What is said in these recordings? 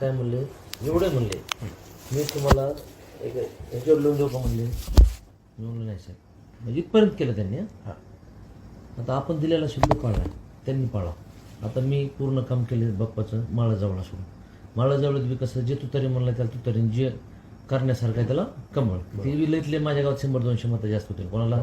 काय म्हणले? एवढे म्हणले. मी तुम्हाला एक लिहून देऊ का म्हणले? नाही साहेब. म्हणजे इथपर्यंत केलं त्यांनी हं. आता आपण दिलेला शब्द पाळला त्यांनी पाळा. आता मी पूर्ण काम केले बाप्पाचं माळाजवळ सोडून माळाजवळ बी कसं जे तुतारी म्हणलं त्याला तुतारी जे करण्यासारखं आहे त्याला कमळ. ते बी लईतले माझ्या गावात शंभर दोनशे मतं जास्त होतील कोणाला?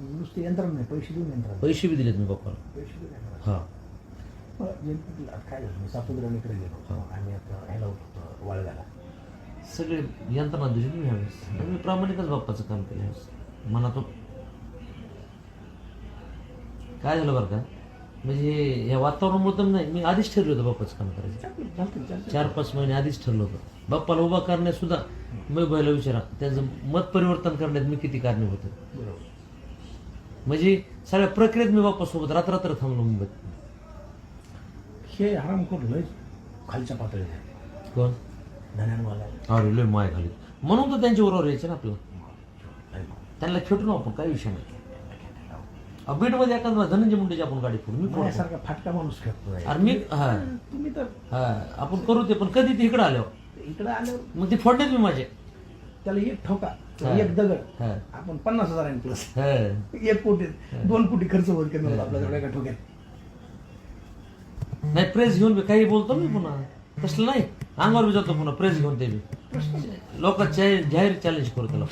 नुसते यंत्रणा नाही पैसे देऊन यंत्रणा पैसे बी दिलेत मी बाप्पाला पैसे देऊन यंत्रणा हा. मग नेमकं आता काय झालं मी सापुद्राकडे गेलो आम्ही आता ह्याला होतो वाळव्याला. सगळे यंत्रणा दिली मी ह्यावेळेस आणि मी प्रामाणिकच बाप्पाचं काम केलं ह्यावेळेस मनातून. काय झालं बरं का? म्हणजे या वातावरणामुळे तर नाही मी आधीच ठरलं होतं बाप्पाचं काम करायचं. चालतं चालतं चालतं चार पाच महिने आधीच ठरलं होतं. बाप्पाला उभा करण्यात सुद्धा मी बैला विचारा त्यांचं मत परिवर्तन करण्यात मी किती कारणीभूत होतो बरोबर. म्हणजे सगळ्या प्रक्रियेत मी बाप्पासोबत रात्र थांबलो मुंबईत हे करून लय खालच्या पातळीत आहे. कोण? अरे लय माय खाली. म्हणून तर त्यांच्या बरोबर यायचं ना आपलं त्यांना खेटू ना आपण काही विषय नाही. बीडमध्ये एखादा धनंजय मुंडेची आपण गाडी फोडू. मी माझ्यासारखा फाटका माणूस खेळतो अरे मी हा तुम्ही तर हा आपण करू ते पण कधी ते इकडे आल्यावर? इकडे आल्यावर मग ते फोडण्यात मी माझे. त्याला एक ठोका. हा. एक दगड. हा. आपण पन्नास हजार प्लस हा. एक कोटी दोन कोटी खर्च होत कमी होता आपल्या एका ठोक्यात? नाही प्रेस घेऊन बी काही बोलतो मी पुन्हा. तसलं नाही. अंगावर बी जातो पुन्हा. प्रेस घेऊन ते बी. लोक जाहीर चॅलेंज करू त्याला